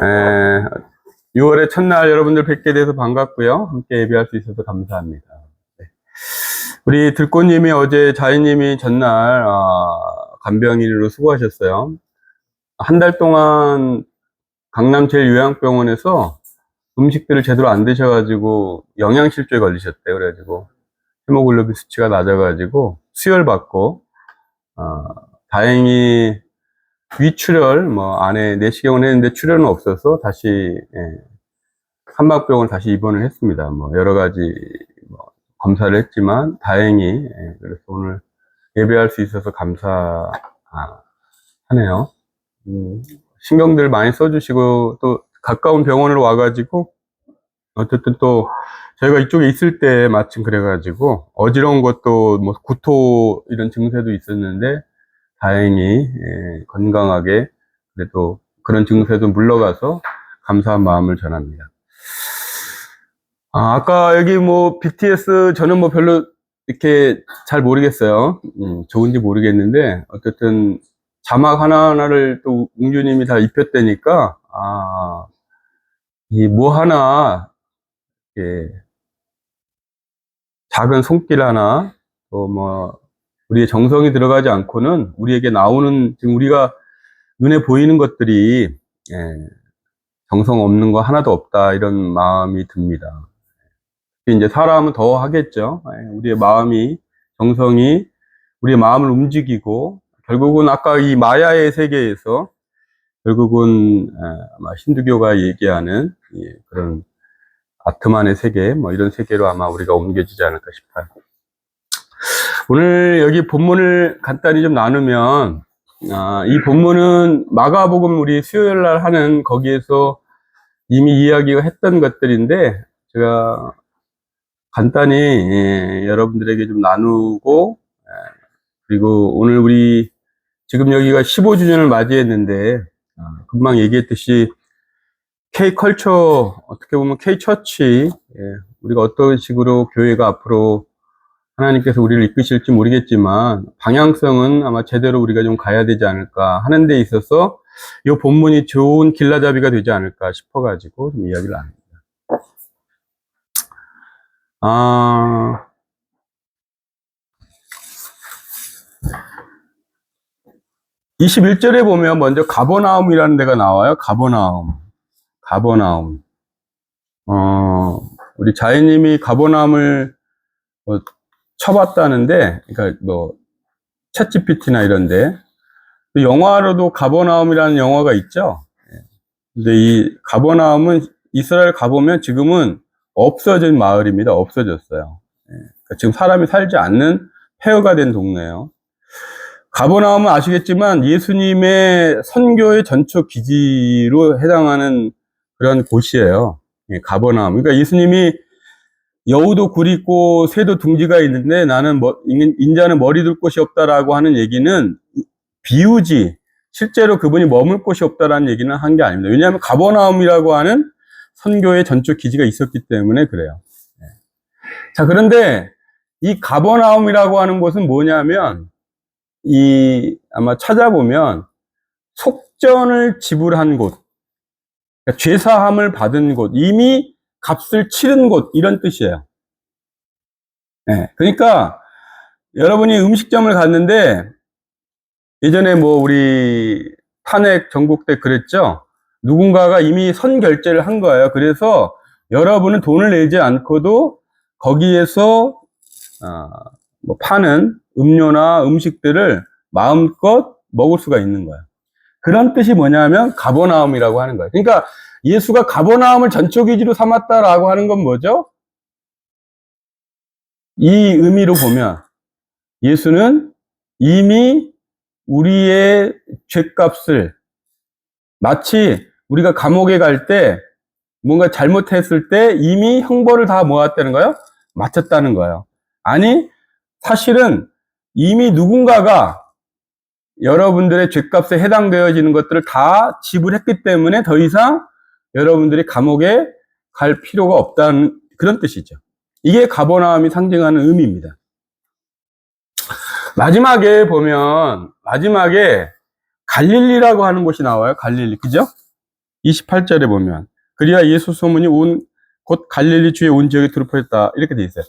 에, 6월의 첫날 여러분들 뵙게 돼서 반갑고요. 함께 예배할 수 있어서 감사합니다. 네. 우리 들꽃님이 어제 자이님이 전날 아, 간병인으로 수고하셨어요. 한 달 동안 강남 제일요양병원에서 음식들을 제대로 안 드셔가지고 영양실조에 걸리셨대요. 그래가지고 헤모글로빈 수치가 낮아가지고 수혈 받고 아, 다행히 위출혈 뭐 안에 내시경을 했는데 출혈은 없어서 다시 예, 한방병원 다시 입원을 했습니다. 뭐 여러 가지 뭐 검사를 했지만 다행히 예, 그래서 오늘 예배할 수 있어서 감사하네요. 음, 신경들 많이 써주시고 또 가까운 병원을 와가지고 어쨌든 또 저희가 이쪽에 있을 때 마침 그래가지고 어지러운 것도 뭐 구토 이런 증세도 있었는데 다행히 예, 건강하게 그래도 그런 증세도 물러가서 감사한 마음을 전합니다. 아, 아까 여기 뭐 BTS 저는 뭐 별로 이렇게 잘 모르겠어요. 음, 좋은지 모르겠는데 어쨌든 자막 하나하나를 또 웅주님이 다 입혔다니까 아, 이 뭐 하나 예, 작은 손길 하나 또뭐 우리의 정성이 들어가지 않고는 우리에게 나오는 지금 우리가 눈에 보이는 것들이 예, 정성 없는 거 하나도 없다 이런 마음이 듭니다. 이제 사람은 더 하겠죠. 예, 우리의 마음이 정성이 우리의 마음을 움직이고 결국은 아까 이 마야의 세계에서 결국은 예, 아마 힌두교가 얘기하는 예, 그런 아트만의 세계 뭐 이런 세계로 아마 우리가 옮겨지지 않을까 싶어요. 오늘 여기 본문을 간단히 좀 나누면 아, 이 본문은 마가복음 우리 수요일 날 하는 거기에서 이미 이야기가 했던 것들인데 제가 간단히 예, 여러분들에게 좀 나누고 예, 그리고 오늘 우리 지금 여기가 15주년을 맞이했는데 아, 금방 얘기했듯이 K컬처 어떻게 보면 K처치 예, 우리가 어떤 식으로 교회가 앞으로 하나님께서 우리를 이끄실지 모르겠지만 방향성은 아마 제대로 우리가 좀 가야 되지 않을까 하는 데 있어서 이 본문이 좋은 길라잡이가 되지 않을까 싶어가지고 좀 이야기를 합니다. 아, (21절에) 보면 먼저 가버나움이라는 데가 나와요. 가버나움. 가버나움. 어 우리 자이님이 가버나움을 뭐 쳐봤다는데, 그러니까 뭐 챗GPT나 이런데 또 영화로도 가버나움이라는 영화가 있죠. 예. 근데 이 가버나움은 이스라엘 가보면 지금은 없어진 마을입니다. 없어졌어요. 예. 그러니까 지금 사람이 살지 않는 폐허가 된 동네예요. 가버나움은 아시겠지만 예수님의 선교의 전초 기지로 해당하는 그런 곳이에요. 예, 가버나움. 그러니까 예수님이 여우도 굴 있고 새도 둥지가 있는데 나는 뭐, 인- 인자는 머리 둘 곳이 없다라고 하는 얘기는 비유지 실제로 그분이 머물 곳이 없다라는 얘기는 한 게 아닙니다. 왜냐하면 가버나움이라고 하는 선교의 전초 기지가 있었기 때문에 그래요. 네. 자 그런데 이 가버나움이라고 하는 곳은 뭐냐면 이 아마 찾아보면 속전을 지불한 곳, 그러니까 죄사함을 받은 곳, 이미 값을 치른 곳 이런 뜻이에요. 예, 그러니까 여러분이 음식점을 갔는데 예전에 뭐 우리 탄핵 전국 때 그랬죠. 누군가가 이미 선 결제를 한 거예요. 그래서 여러분은 돈을 내지 않고도 거기에서 어, 뭐 파는 음료나 음식들을 마음껏 먹을 수가 있는 거예요. 그런 뜻이 뭐냐면 가버나움이라고 하는 거예요. 그러니까 예수가 가버나움을 전초기지로 삼았다라고 하는 건 뭐죠? 이 의미로 보면 예수는 이미 우리의 죄값을 마치 우리가 감옥에 갈 때 뭔가 잘못했을 때 이미 형벌을 다 모았다는 거예요? 마쳤다는 거예요. 아니, 사실은 이미 누군가가 여러분들의 죄값에 해당되어지는 것들을 다 지불했기 때문에 더 이상 여러분들이 감옥에 갈 필요가 없다는 그런 뜻이죠. 이게 가버나움이 상징하는 의미입니다. 마지막에 보면 마지막에 갈릴리라고 하는 곳이 나와요. 갈릴리. 그죠? 28절에 보면 그리야 예수 소문이 온 곧 갈릴리 주의 온 지역에 들어퍼졌다 이렇게 돼 있어요.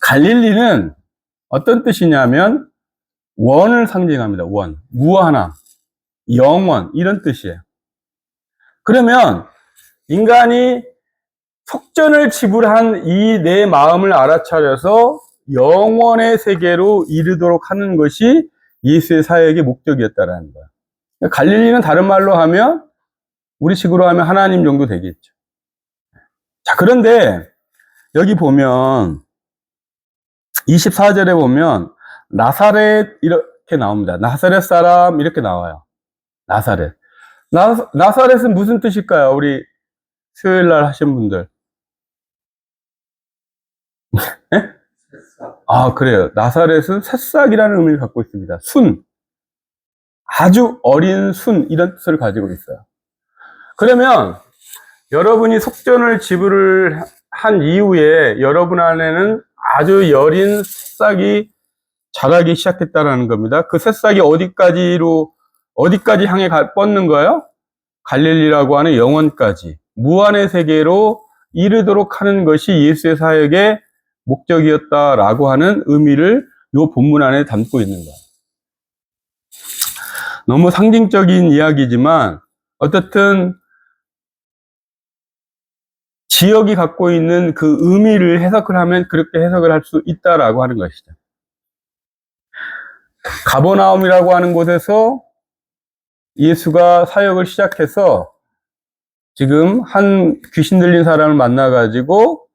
갈릴리는 어떤 뜻이냐면 원을 상징합니다. 원, 무한함, 영원 이런 뜻이에요. 그러면 인간이 속전을 지불한 이 내 마음을 알아차려서 영원의 세계로 이르도록 하는 것이 예수의 사역의 목적이었다라는 거야. 그러니까 갈릴리는 다른 말로 하면 우리식으로 하면 하나님 정도 되겠죠. 자, 그런데 여기 보면 24절에 보면 나사렛 이렇게 나옵니다. 나사렛 사람 이렇게 나와요. 나사렛. 나, 나사렛은 무슨 뜻일까요? 우리 수요일 날 하신 분들. 예? 아, 그래요. 나사렛은 새싹이라는 의미를 갖고 있습니다. 순. 아주 어린 순, 이런 뜻을 가지고 있어요. 그러면 여러분이 속전을 지불을 한 이후에 여러분 안에는 아주 여린 새싹이 자라기 시작했다라는 겁니다. 그 새싹이 어디까지로, 어디까지 향해 가- 뻗는 거예요? 갈릴리라고 하는 영원까지. 무한의 세계로 이르도록 하는 것이 예수의 사역의 목적이었다라고 하는 의미를 이 본문 안에 담고 있는 거예요. 너무 상징적인 이야기지만 어떻든 지역이 갖고 있는 그 의미를 해석을 하면 그렇게 해석을 할 수 있다라고 하는 것이죠. 가버나움이라고 하는 곳에서 예수가 사역을 시작해서 지금 한 귀신 들린 사람을 만나가지고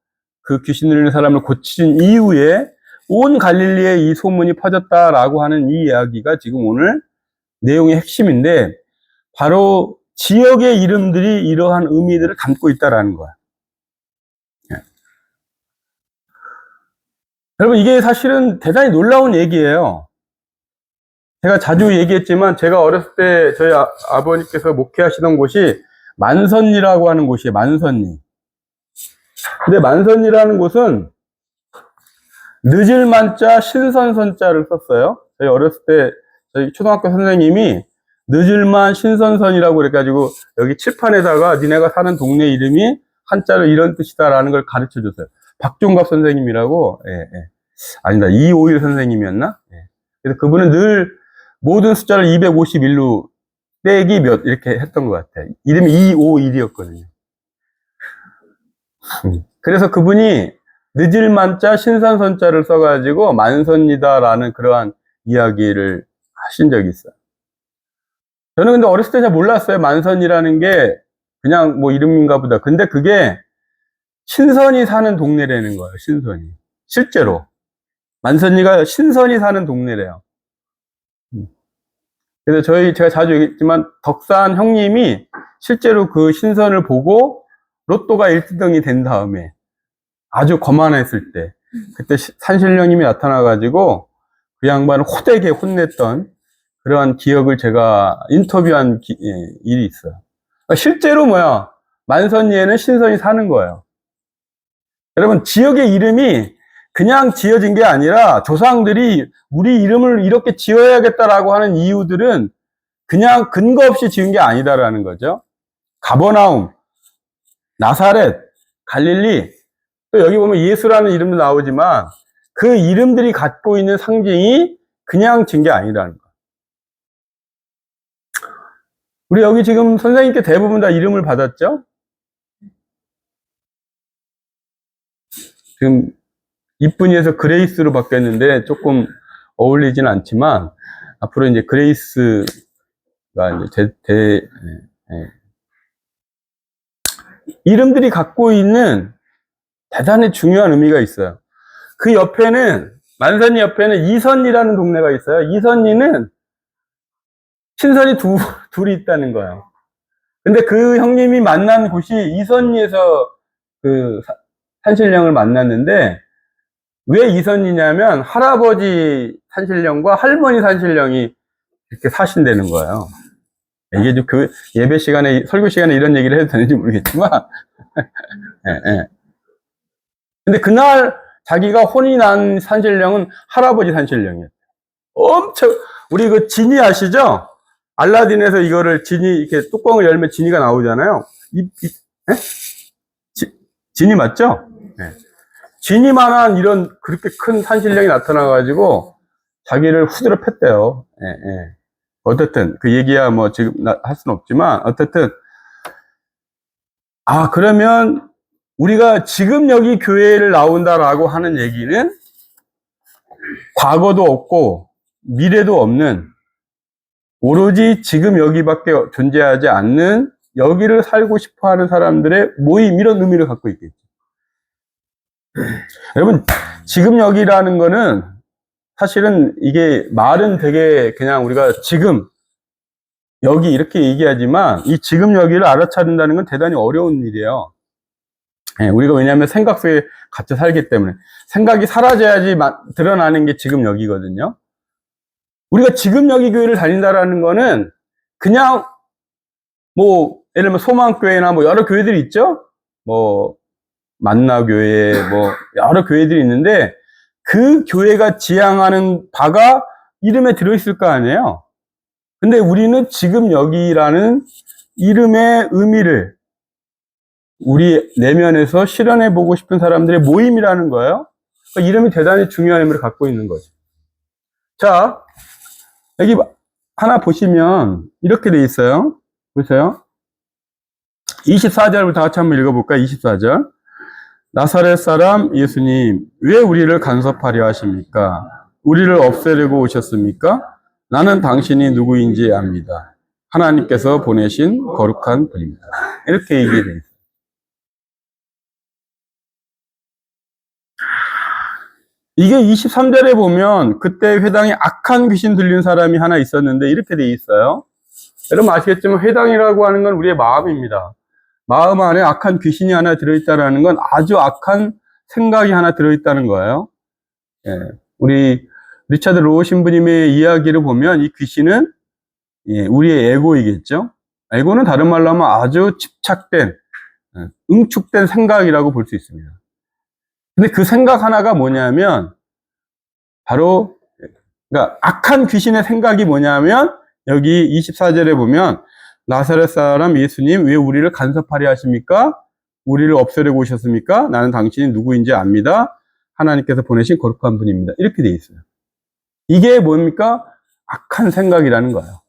그 귀신 들린 사람을 고친 이후에 온 갈릴리에 이 소문이 퍼졌다라고 하는 이 이야기가 지금 오늘 내용의 핵심인데 바로 지역의 이름들이 이러한 의미들을 담고 있다라는 거야. 예. 여러분 이게 사실은 대단히 놀라운 얘기예요. 제가 자주 얘기했지만 제가 어렸을 때 저희 아, 아버님께서 목회하시던 곳이 만선리라고 하는 곳이에요. 만선리. 근데 만선리라는 곳은 늦을 만자 신선선자를 썼어요. 저희 어렸을 때 저희 초등학교 선생님이 늦을만 신선선이라고 그래가지고 여기 칠판에다가 니네가 사는 동네 이름이 한자로 이런 뜻이다라는 걸 가르쳐 줬어요. 박종갑 선생님이라고, 예, 예. 아니다, 이오일 선생님이었나? 예. 그래서 그분은 늘 모든 숫자를 251로 빼기 몇, 이렇게 했던 것 같아요. 이름이 251이었거든요. 그래서 그분이 늦을 만자 신선선자를 써가지고 만선이다라는 그러한 이야기를 하신 적이 있어요. 저는 근데 어렸을 때 잘 몰랐어요. 만선이라는 게 그냥 뭐 이름인가 보다. 근데 그게 신선이 사는 동네라는 거예요. 신선이. 실제로. 만선이가 신선이 사는 동네래요. 음. 그래서 저희, 제가 자주 얘기했지만, 덕산 형님이 실제로 그 신선을 보고 로또가 1등이 된 다음에 아주 거만했을 때, 그때 시- 산신령님이 나타나가지고 그 양반을 호되게 혼냈던 그러한 기억을 제가 인터뷰한 기- 예, 일이 있어요. 그러니까 실제로 뭐야, 만선리에는 신선이 사는 거예요. 여러분, 지역의 이름이 그냥 지어진 게 아니라 조상들이 우리 이름을 이렇게 지어야겠다라고 하는 이유들은 그냥 근거 없이 지은 게 아니다라는 거죠. 가버나움, 나사렛, 갈릴리, 또 여기 보면 예수라는 이름도 나오지만 그 이름들이 갖고 있는 상징이 그냥 진 게 아니라는 거예요. 우리 여기 지금 선생님께 대부분 다 이름을 받았죠? 지금 이쁜이에서 그레이스로 바뀌었는데 조금 어울리진 않지만 앞으로 이제 그레이스가 이제 대, 대- 예, 예. 이름들이 갖고 있는 대단히 중요한 의미가 있어요. 그 옆에는 만선리 옆에는 이선리라는 동네가 있어요. 이선리는 신선이 두, 둘이 있다는 거예요. 근데 그 형님이 만난 곳이 이선리에서 그 사- 산신령을 만났는데 왜 이선리냐면 할아버지 산신령과 할머니 산신령이 이렇게 사신다는 거예요. 이게 좀 그 예배 시간에 설교 시간에 이런 얘기를 해도 되는지 모르겠지만 예, 예. 근데 그날 자기가 혼이 난 산신령은 할아버지 산신령이에요. 엄청 우리 그 진이 아시죠? 알라딘에서 이거를 진이 이렇게 뚜껑을 열면 진이가 나오잖아요. 이, 이 에? 지- 진이 맞죠? 네. 진이만한 이런 그렇게 큰 산신령이 나타나가지고 자기를 후드려 팼대요. 예, 예. 어쨌든 그 얘기야 뭐 지금 나- 할 수는 없지만 어쨌든 아 그러면 우리가 지금 여기 교회를 나온다라고 하는 얘기는 과거도 없고 미래도 없는 오로지 지금 여기밖에 존재하지 않는 여기를 살고 싶어 하는 사람들의 모임 이런 의미를 갖고 있겠죠. 여러분 지금 여기라는 거는 사실은 이게 말은 되게 그냥 우리가 지금 여기 이렇게 얘기하지만 이 지금 여기를 알아차린다는 건 대단히 어려운 일이에요. 예, 우리가 왜냐하면 생각 속에 갇혀 살기 때문에 생각이 사라져야지 마- 드러나는 게 지금 여기거든요. 우리가 지금 여기 교회를 다닌다라는 거는 그냥 뭐 예를 들면 소망교회나 뭐 여러 교회들이 있죠. 뭐 만나교회 뭐 여러 교회들이 있는데 그 교회가 지향하는 바가 이름에 들어있을 거 아니에요. 근데 우리는 지금 여기라는 이름의 의미를 우리 내면에서 실현해 보고 싶은 사람들의 모임이라는 거예요. 그러니까 이름이 대단히 중요한 의미를 갖고 있는 거죠. 자, 여기 하나 보시면 이렇게 돼 있어요. 보세요. 24절부터 같이 한번 읽어볼까요? 24절. 나사렛 사람 예수님, 왜 우리를 간섭하려 하십니까? 우리를 없애려고 오셨습니까? 나는 당신이 누구인지 압니다. 하나님께서 보내신 거룩한 분입니다. 이렇게 얘기해 있어요. 이게 23절에 보면 그때 회당에 악한 귀신 들린 사람이 하나 있었는데 이렇게 돼 있어요. 여러분 아시겠지만 회당이라고 하는 건 우리의 마음입니다. 마음 안에 악한 귀신이 하나 들어있다는 건 아주 악한 생각이 하나 들어있다는 거예요. 예, 우리 리차드 로우 신부님의 이야기를 보면 이 귀신은 예, 우리의 에고이겠죠. 에고는 다른 말로 하면 아주 집착된, 예, 응축된 생각이라고 볼 수 있습니다. 근데 그 생각 하나가 뭐냐면 바로 그러니까 악한 귀신의 생각이 뭐냐면 여기 24절에 보면 나사렛 사람 예수님 왜 우리를 간섭하려 하십니까? 우리를 없애려고 오셨습니까? 나는 당신이 누구인지 압니다. 하나님께서 보내신 거룩한 분입니다. 이렇게 돼 있어요. 이게 뭡니까? 악한 생각이라는 거예요.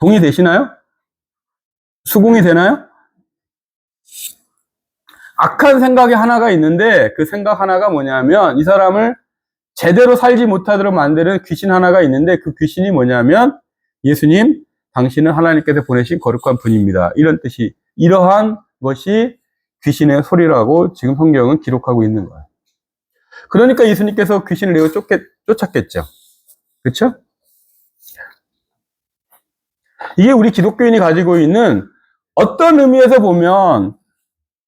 동의되시나요? 수긍이 되나요? 악한 생각이 하나가 있는데 그 생각 하나가 뭐냐면 이 사람을 제대로 살지 못하도록 만드는 귀신 하나가 있는데 그 귀신이 뭐냐면 예수님 당신은 하나님께서 보내신 거룩한 분입니다. 이런 뜻이 이러한 것이 귀신의 소리라고 지금 성경은 기록하고 있는 거예요. 그러니까 예수님께서 귀신을 내어 쫓겠, 쫓았겠죠. 그렇죠? 이게 우리 기독교인이 가지고 있는 어떤 의미에서 보면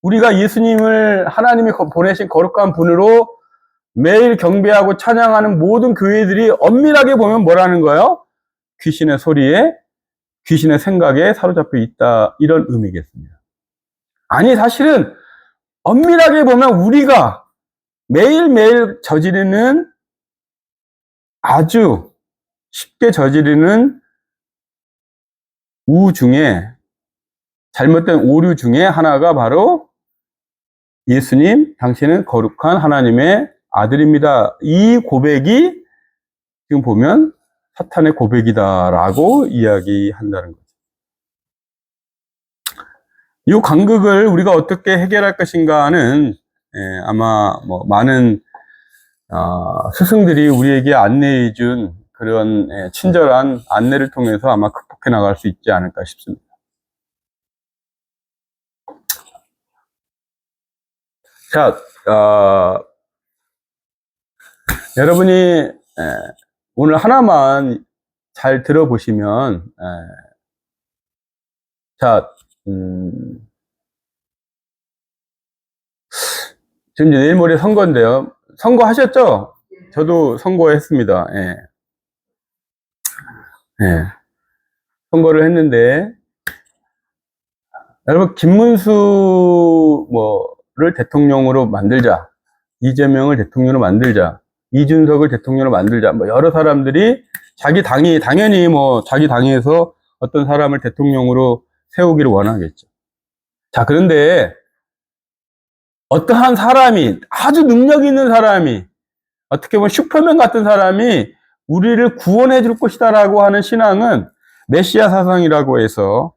우리가 예수님을 하나님이 거- 보내신 거룩한 분으로 매일 경배하고 찬양하는 모든 교회들이 엄밀하게 보면 뭐라는 거예요? 귀신의 소리에, 귀신의 생각에 사로잡혀 있다. 이런 의미겠습니다. 아니, 사실은 엄밀하게 보면 우리가 매일매일 저지르는 아주 쉽게 저지르는 우 중에 잘못된 오류 중에 하나가 바로 예수님, 당신은 거룩한 하나님의 아들입니다. 이 고백이 지금 보면 사탄의 고백이다라고 이야기한다는 거죠. 이 간극을 우리가 어떻게 해결할 것인가는 예, 아마 뭐 많은 어, 스승들이 우리에게 안내해 준 그런 예, 친절한 안내를 통해서 아마 극복해 나갈 수 있지 않을까 싶습니다. 자, 어, 여러분이 에, 오늘 하나만 잘 들어보시면 에, 자, 음, 지금 내일 모레 선거인데요. 선거 하셨죠? 저도 선거했습니다. 예. 예. 선거를 했는데 여러분 김문수 뭐를 대통령으로 만들자. 이재명을 대통령으로 만들자. 이준석을 대통령으로 만들자. 뭐 여러 사람들이 자기 당이 당연히 뭐 자기 당에서 어떤 사람을 대통령으로 세우기를 원하겠죠. 자, 그런데 어떠한 사람이 아주 능력 있는 사람이 어떻게 보면 슈퍼맨 같은 사람이 우리를 구원해 줄 것이다라고 하는 신앙은 메시아 사상이라고 해서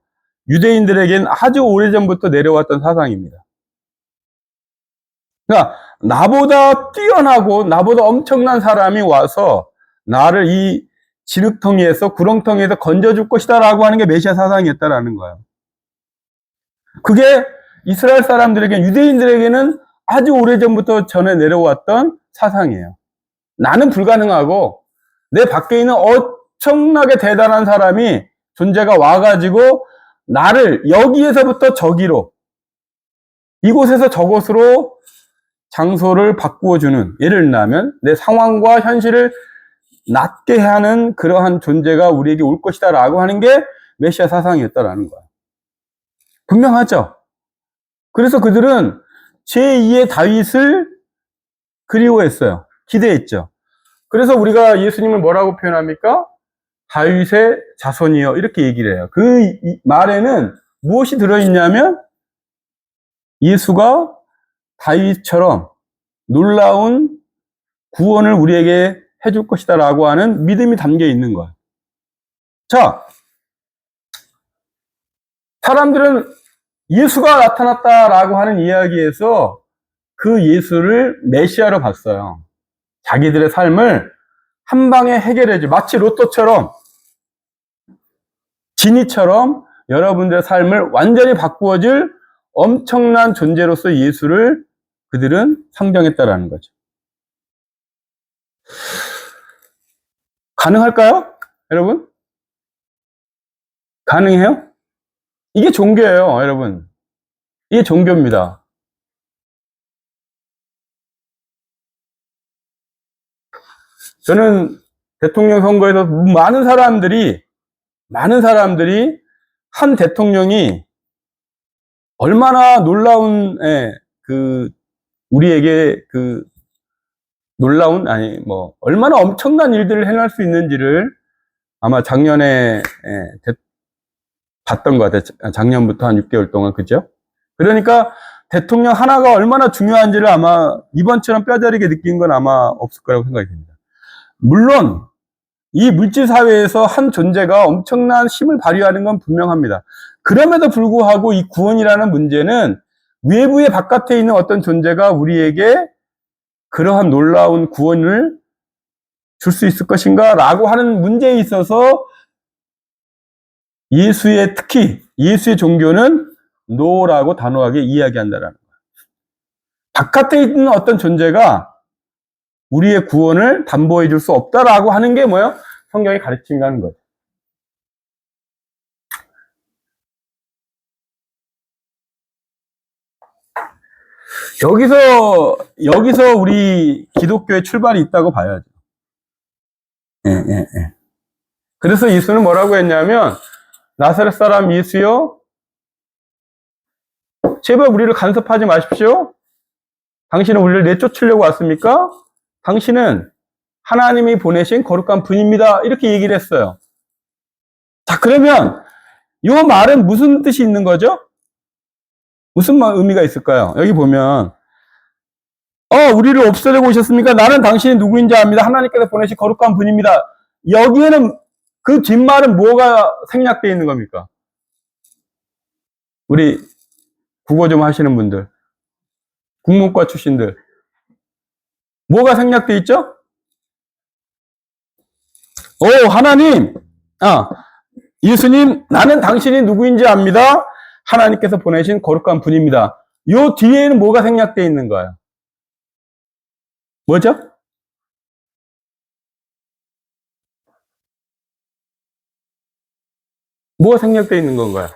유대인들에겐 아주 오래전부터 내려왔던 사상입니다. 그러니까 나보다 뛰어나고 나보다 엄청난 사람이 와서 나를 이 진흙통에서 구렁텅이에서 건져줄 것이다라고 하는 게 메시아 사상이었다라는 거예요. 그게 이스라엘 사람들에게 유대인들에게는 아주 오래전부터 전해 내려왔던 사상이에요. 나는 불가능하고 내 밖에 있는 엄청나게 대단한 사람이 존재가 와가지고 나를 여기에서부터 저기로 이곳에서 저곳으로 장소를 바꾸어 주는 예를 들면 내 상황과 현실을 낮게 하는 그러한 존재가 우리에게 올 것이다라고 하는 게 메시아 사상이었다라는 거야. 분명하죠. 그래서 그들은 제2의 다윗을 그리워했어요. 기대했죠. 그래서 우리가 예수님을 뭐라고 표현합니까? 다윗의 자손이요. 이렇게 얘기를 해요. 그 이- 말에는 무엇이 들어있냐면 예수가 다윗처럼 놀라운 구원을 우리에게 해줄 것이다 라고 하는 믿음이 담겨 있는 거야. 자, 사람들은 예수가 나타났다라고 하는 이야기에서 그 예수를 메시아로 봤어요. 자기들의 삶을 한 방에 해결해줘. 마치 로또처럼, 지니처럼 여러분들의 삶을 완전히 바꾸어줄 엄청난 존재로서 예수를 그들은 상정했다라는 거죠. 가능할까요? 여러분? 가능해요? 이게 종교예요, 여러분. 이게 종교입니다. 저는 대통령 선거에서 많은 사람들이, 많은 사람들이 한 대통령이 얼마나 놀라운, 예, 그, 우리에게 그, 놀라운, 아니, 뭐, 얼마나 엄청난 일들을 해낼 수 있는지를 아마 작년에, 예, 대- 봤던 것 같아요. 작년부터 한 6개월 동안, 그죠? 그러니까 대통령 하나가 얼마나 중요한지를 아마 이번처럼 뼈저리게 느낀 건 아마 없을 거라고 생각이 듭니다. 물론, 이 물질 사회에서 한 존재가 엄청난 힘을 발휘하는 건 분명합니다. 그럼에도 불구하고 이 구원이라는 문제는 외부의 바깥에 있는 어떤 존재가 우리에게 그러한 놀라운 구원을 줄 수 있을 것인가? 라고 하는 문제에 있어서 예수의, 특히 예수의 종교는 노라고 단호하게 이야기한다라는 거예요. 바깥에 있는 어떤 존재가 우리의 구원을 담보해 줄 수 없다라고 하는 게 뭐예요? 성경의 가르침이라는 거죠. 여기서, 여기서 우리 기독교의 출발이 있다고 봐야죠. 예, 예, 예. 그래서 예수는 뭐라고 했냐면, 나사렛 사람 예수요, 제발 우리를 간섭하지 마십시오. 당신은 우리를 내쫓으려고 왔습니까? 당신은 하나님이 보내신 거룩한 분입니다. 이렇게 얘기를 했어요. 자, 그러면 이 말은 무슨 뜻이 있는 거죠? 무슨 마- 의미가 있을까요? 여기 보면 어, 우리를 없애려고 오셨습니까? 나는 당신이 누구인지 압니다. 하나님께서 보내신 거룩한 분입니다. 여기에는 그 뒷말은 뭐가 생략되어 있는 겁니까? 우리 국어 좀 하시는 분들, 국문과 출신들, 뭐가 생략되어 있죠? 오, 하나님, 아, 예수님, 나는 당신이 누구인지 압니다. 하나님께서 보내신 거룩한 분입니다. 요 뒤에는 뭐가 생략되어 있는 거예요? 뭐죠? 뭐가 생략되어 있는 건가요?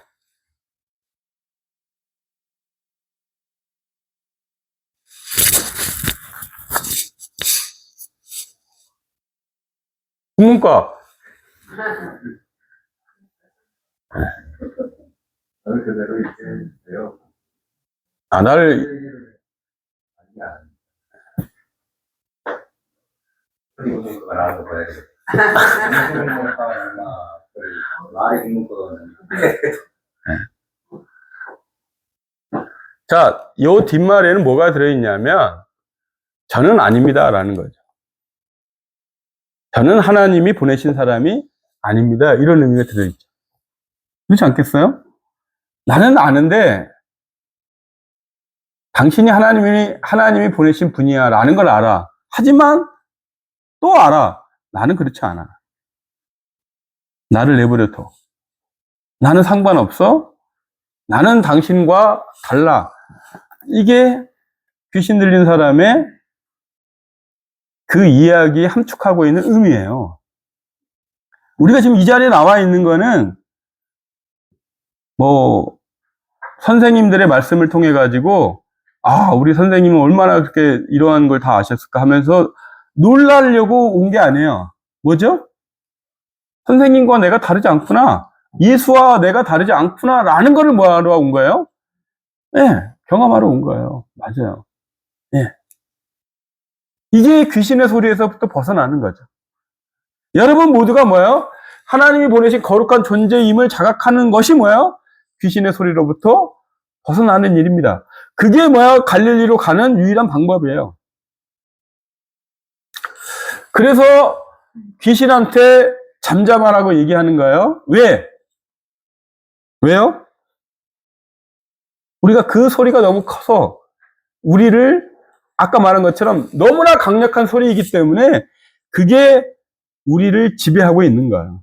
국문과 저는 그대로 이렇게 돼요. 아 나를 아니야. 말이 거는. 자, 요 뒷말에는 뭐가 들어있냐면, 저는 아닙니다 라는 거죠. 저는 하나님이 보내신 사람이 아닙니다. 이런 의미가 들어있죠. 그렇지 않겠어요? 나는 아는데, 당신이 하나님이, 하나님이 보내신 분이야. 라는 걸 알아. 하지만, 또 알아. 나는 그렇지 않아. 나를 내버려 둬. 나는 상관없어. 나는 당신과 달라. 이게 귀신 들린 사람의 그 이야기 함축하고 있는 의미예요. 우리가 지금 이 자리에 나와 있는 거는 뭐 선생님들의 말씀을 통해 가지고 아, 우리 선생님은 얼마나 그렇게 이러한 걸 다 아셨을까 하면서 놀라려고 온 게 아니에요. 뭐죠? 선생님과 내가 다르지 않구나. 예수와 내가 다르지 않구나. 라는 거를 뭐하러 온 거예요? 예, 경험하러 온 거예요. 맞아요. 예. 이게 귀신의 소리에서부터 벗어나는 거죠. 여러분 모두가 뭐예요? 하나님이 보내신 거룩한 존재임을 자각하는 것이 뭐예요? 귀신의 소리로부터 벗어나는 일입니다. 그게 뭐야? 갈릴리로 가는 유일한 방법이에요. 그래서 귀신한테 잠잠하라고 얘기하는 거예요. 왜? 왜요? 우리가 그 소리가 너무 커서 우리를 아까 말한 것처럼 너무나 강력한 소리이기 때문에 그게 우리를 지배하고 있는 거예요.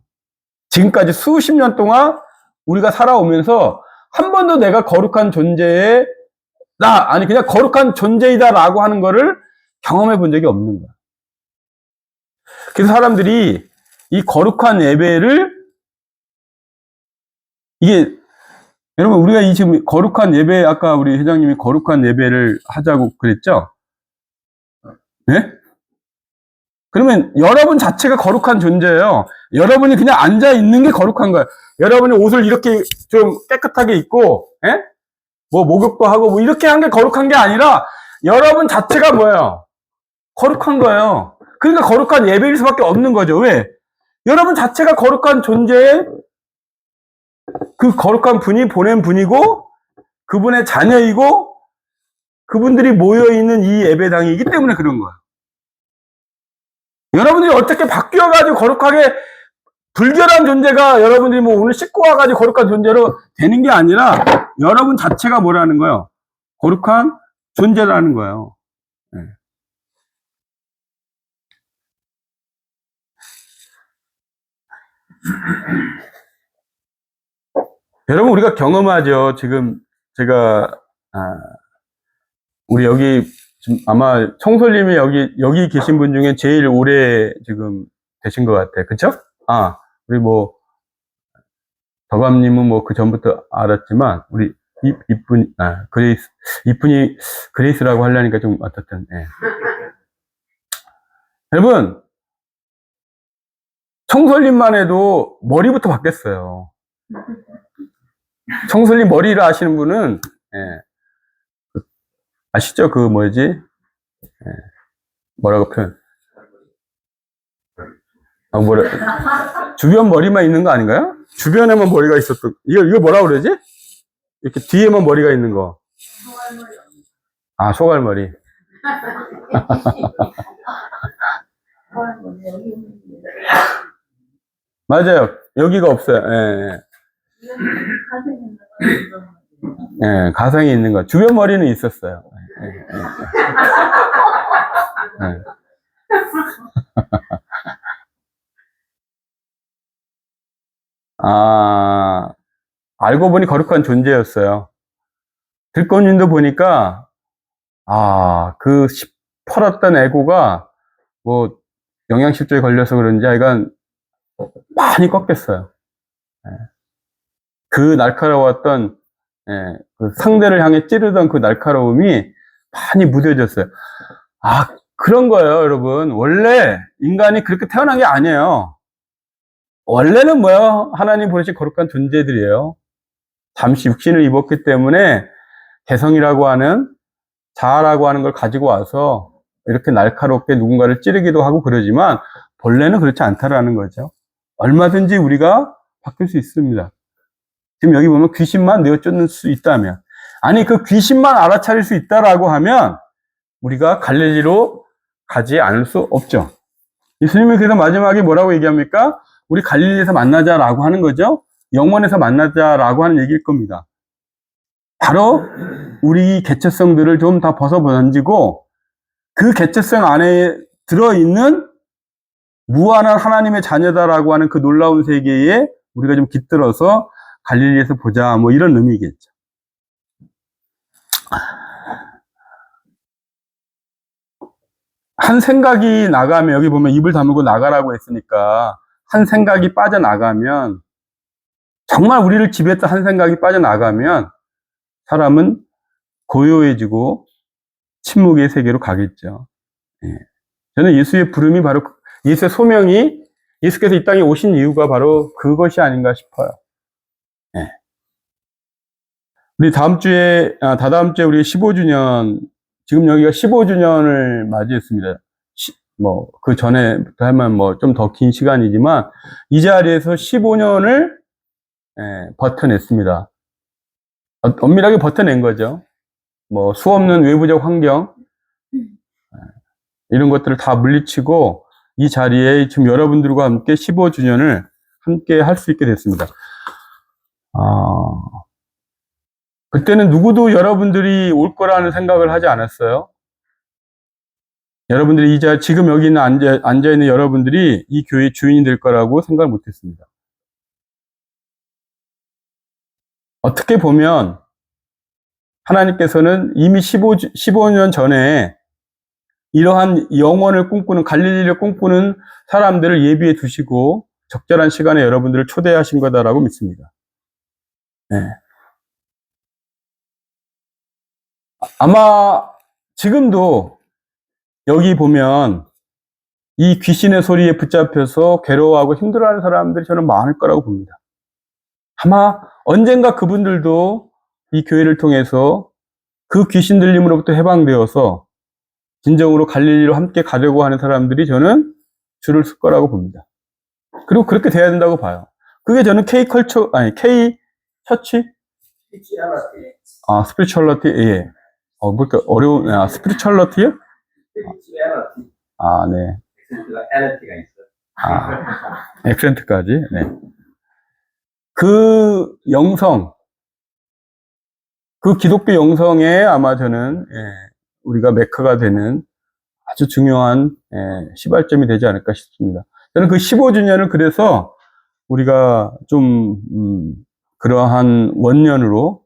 지금까지 수십 년 동안 우리가 살아오면서 한 번도 내가 거룩한 존재에 나 아니 그냥 거룩한 존재이다라고 하는 거를 경험해 본 적이 없는 거야. 그래서 사람들이 이 거룩한 예배를 이게 여러분 우리가 이 지금 거룩한 예배 아까 우리 회장님이 거룩한 예배를 하자고 그랬죠? 네? 그러면 여러분 자체가 거룩한 존재예요. 여러분이 그냥 앉아 있는 게 거룩한 거예요. 여러분이 옷을 이렇게 좀 깨끗하게 입고, 예? 뭐 목욕도 하고 뭐 이렇게 한 게 거룩한 게 아니라 여러분 자체가 뭐예요? 거룩한 거예요. 그러니까 거룩한 예배일 수밖에 없는 거죠. 왜? 여러분 자체가 거룩한 존재의 그 거룩한 분이 보낸 분이고 그분의 자녀이고 그분들이 모여 있는 이 예배당이기 때문에 그런 거예요. 여러분들이 어떻게 바뀌어 가지고 거룩하게 불결한 존재가 여러분들이 뭐 오늘 씻고 와 가지고 거룩한 존재로 되는 게 아니라 여러분 자체가 뭐라는 거예요? 거룩한 존재라는 거예요. 예. 여러분 우리가 경험하죠. 지금 제가 아, 우리 여기 지금 아마 청솔님이 여기 여기 계신 분 중에 제일 오래 지금 되신 것 같아요. 그쵸? 아 우리 뭐 덕암님은 뭐 그 전부터 알았지만 우리 이, 이분 아 그레이스 이분이 그레이스라고 하려니까 좀 어떻든 예. 여러분 청솔님만 해도 머리부터 바뀌었어요. 청솔님 머리를 아시는 분은 예. 그, 아시죠? 그 뭐지? 예. 뭐라고 표현? 아, 뭐라 주변 머리만 있는 거 아닌가요? 주변에만 머리가 있었던 이거 이거 뭐라 그러지? 이렇게 뒤에만 머리가 있는 거. 아 소갈머리. 맞아요. 여기가 없어요. 예, 예. 예, 가상이 있는 거. 주변 머리는 있었어요. 예, 예, 예. 예. 아, 알고 보니 거룩한 존재였어요. 들꽃님도 보니까, 아, 그 시퍼렀던 에고가, 뭐, 영양실조에 걸려서 그런지, 하여간, 많이 꺾였어요. 예. 그 날카로웠던, 예, 그 상대를 향해 찌르던 그 날카로움이 많이 무뎌졌어요. 아, 그런 거예요, 여러분. 원래 인간이 그렇게 태어난 게 아니에요. 원래는 뭐요? 하나님 보내신 거룩한 존재들이에요. 잠시 육신을 입었기 때문에 개성이라고 하는 자아라고 하는 걸 가지고 와서 이렇게 날카롭게 누군가를 찌르기도 하고 그러지만 본래는 그렇지 않다라는 거죠. 얼마든지 우리가 바뀔 수 있습니다. 지금 여기 보면 귀신만 내어 쫓는 수 있다면 아니 그 귀신만 알아차릴 수 있다라고 하면 우리가 갈릴리로 가지 않을 수 없죠. 예수님이 그래서 마지막에 뭐라고 얘기합니까? 우리 갈릴리에서 만나자라고 하는 거죠. 영원에서 만나자라고 하는 얘기일 겁니다. 바로 우리 개체성들을 좀 다 벗어 던지고 그 개체성 안에 들어있는 무한한 하나님의 자녀다라고 하는 그 놀라운 세계에 우리가 좀 깃들어서 갈릴리에서 보자 뭐 이런 의미겠죠. 한 생각이 나가면 여기 보면 입을 다물고 나가라고 했으니까 한 생각이 빠져나가면 정말 우리를 지배했던 한 생각이 빠져나가면 사람은 고요해지고 침묵의 세계로 가겠죠. 예. 저는 예수의 부름이 바로 그- 예수의 소명이 예수께서 이 땅에 오신 이유가 바로 그것이 아닌가 싶어요. 예. 우리 다음 주에 아, 다다음 주에 우리 15주년 지금 여기가 15주년을 맞이했습니다. 뭐그 전에부터 하면 뭐 좀 더 긴 시간이지만 이 자리에서 15년을 예, 버텨냈습니다. 어, 엄밀하게 버텨낸 거죠. 뭐 수 없는 외부적 환경 예, 이런 것들을 다 물리치고 이 자리에 지금 여러분들과 함께 15주년을 함께 할 수 있게 됐습니다. 아, 그때는 누구도 여러분들이 올 거라는 생각을 하지 않았어요. 여러분들이 이제 지금 여기 있는 앉아, 앉아 있는 여러분들이 이 교회 주인이 될 거라고 생각을 못 했습니다. 어떻게 보면 하나님께서는 이미 15, 15년 전에 이러한 영원을 꿈꾸는 갈릴리를 꿈꾸는 사람들을 예비해 두시고 적절한 시간에 여러분들을 초대하신 거다라고 믿습니다. 네. 아마 지금도 여기 보면 이 귀신의 소리에 붙잡혀서 괴로워하고 힘들어하는 사람들이 저는 많을 거라고 봅니다. 아마 언젠가 그분들도 이 교회를 통해서 그 귀신 들림으로부터 해방되어서 진정으로 갈릴리로 함께 가려고 하는 사람들이 저는 줄을 쓸 거라고 봅니다. 그리고 그렇게 돼야 된다고 봐요. 그게 저는 K 컬처, 아니, K 처치? 아, 스피리추얼러티, 예. 어, 뭘까, 어려운, 아, 스피리추얼러티요? 아, 네. 아, 액센트까지, 네. 그 영성, 그 기독교 영성에 아마 저는, 예, 우리가 메카가 되는 아주 중요한, 예, 시발점이 되지 않을까 싶습니다. 저는 그 15주년을 그래서 우리가 좀, 음, 그러한 원년으로, 예,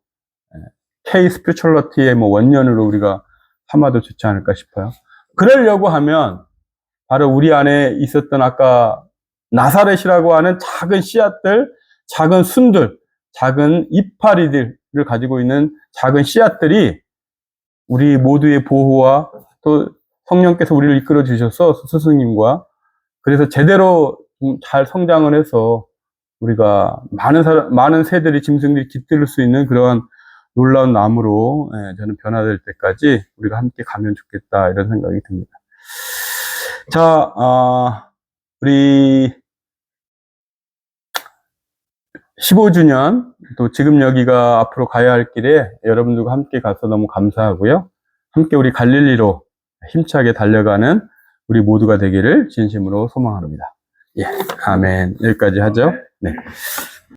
K 스피리추얼러티의 뭐 원년으로 우리가 삼아도 좋지 않을까 싶어요. 그러려고 하면, 바로 우리 안에 있었던 아까 나사렛이라고 하는 작은 씨앗들, 작은 순들, 작은 이파리들을 가지고 있는 작은 씨앗들이 우리 모두의 보호와 또 성령께서 우리를 이끌어 주셔서 스승님과 그래서 제대로 좀잘 성장을 해서 우리가 많은 사람, 많은 새들이 짐승들이 깃들 수 있는 그러한 놀라운 나무로 예, 저는 변화될 때까지 우리가 함께 가면 좋겠다 이런 생각이 듭니다. 자, 아, 우리 15주년 또 지금 여기가 앞으로 가야 할 길에 여러분들과 함께 가서 너무 감사하고요. 함께 우리 갈릴리로 힘차게 달려가는 우리 모두가 되기를 진심으로 소망합니다. 예, 아멘. 여기까지 하죠. 네.